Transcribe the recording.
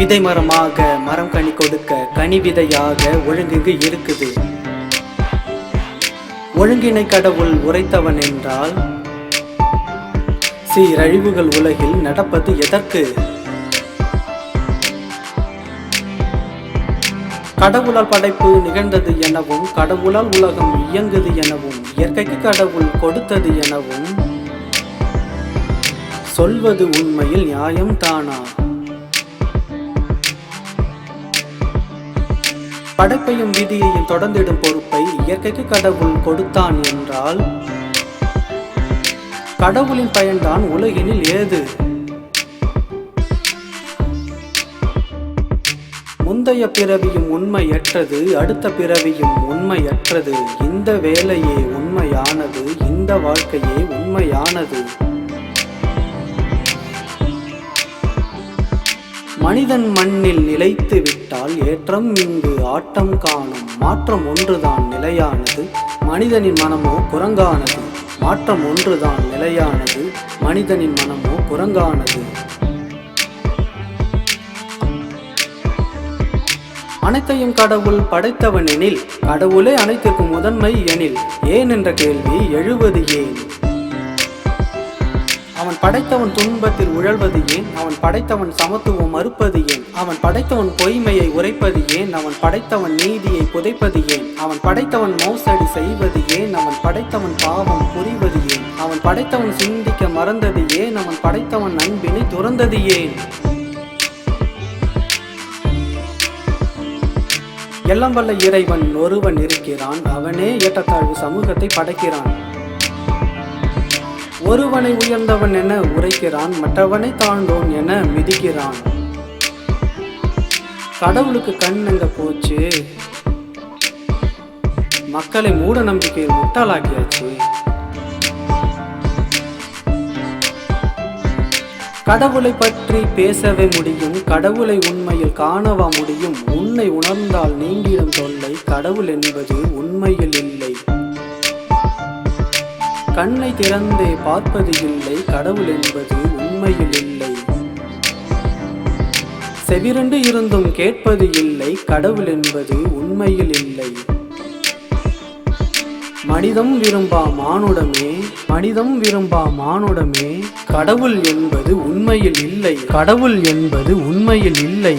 விதை மரமாக மரம் கனி கொடுக்க கனி விதையாக ஒழுங்குங்கு இருக்குது. ஒழுங்கினை கடவுள் உரைத்தவன் என்றால் சீரழிவுகள் உலகில் நடப்பது எதற்கு? கடவுளால் படைப்பு நிகழ்ந்தது எனவும் கடவுளால் உலகம் இயங்குது எனவும் இயற்கைக்கு கடவுள் கொடுத்தது எனவும் சொல்வது உண்மையில் நியாயம் தானா படைப்பையும் விதியையும் தொடர்ந்திடும் பொறுப்பை இயற்கைக்கு கடவுள் கொடுத்தான் என்றால் கடவுளின் பயன்தான் உலகினில் ஏது? முந்தைய பிறவியும் உண்மையற்றது அடுத்த பிறவியும் உண்மையற்றது. இந்த வேலையே உண்மையானது இந்த வாழ்க்கையே உண்மையானது. மனிதன் மண்ணில் நிலைத்து விட்டால் ஏற்றம் இங்கு ஆட்டம் காணும். மாற்றம் ஒன்றுதான் நிலையானது மனிதனின் மனமோ குரங்கானது. மாற்றம் ஒன்றுதான் நிலையானது மனிதனின் மனமோ குரங்கானது. அனைத்தையும் கடவுள் படைத்தவனெனில் கடவுளே அனைத்திற்கும் முதன்மை எனில் ஏன் என்ற கேள்வி எழுவது ஏன்? அவன் படைத்தவன் துன்பத்தில் உழல்வது ஏன்? அவன் படைத்தவன் சமத்துவம் மறுப்பது ஏன்? அவன் படைத்தவன் பொய்மையை உரைப்பது ஏன்? அவன் படைத்தவன் நீதியை புதைப்பது ஏன்? அவன் படைத்தவன் மோசடி செய்வது ஏன்? அவன் படைத்தவன் பாவம் புரிவது ஏன்? அவன் படைத்தவன் சிந்திக்க மறந்தது ஏன்? அவன் படைத்தவன் அன்பினை துறந்தது ஏன்? எல்லாம் வல்ல இறைவன் ஒருவன் இருக்கிறான். அவனே ஏற்றத்தாழ்வு சமூகத்தை படைக்கிறான். ஒருவனை உயர்ந்தவன் என உரைக்கிறான் மற்றவனை தாழ்ந்தோன் என மிதிக்கிறான். கடவுளுக்கு கண் எங்க போச்சு மக்களை மூட நம்பிக்கையில் முட்டாளாக்கியாச்சு. கடவுளை பற்றி பேசவே முடியும் கடவுளை உண்மையில் காணவா முடியும். உன்னை உணர்ந்தால் நீங்கிடும் தொல்லை கடவுள் என்பது உண்மையில் இல்லை. கண்ணை திறந்தே பார்ப்பது இல்லை கடவுள் என்பது உண்மையில் இல்லை. செவிரண்டு இருந்தும் கேட்பது இல்லை கடவுள் என்பது உண்மையில் இல்லை. மனிதம் விரும்பா மானுடமே மனிதம் விரும்பா மானுடமே கடவுள் என்பது உண்மையில் இல்லை கடவுள் என்பது உண்மையில் இல்லை.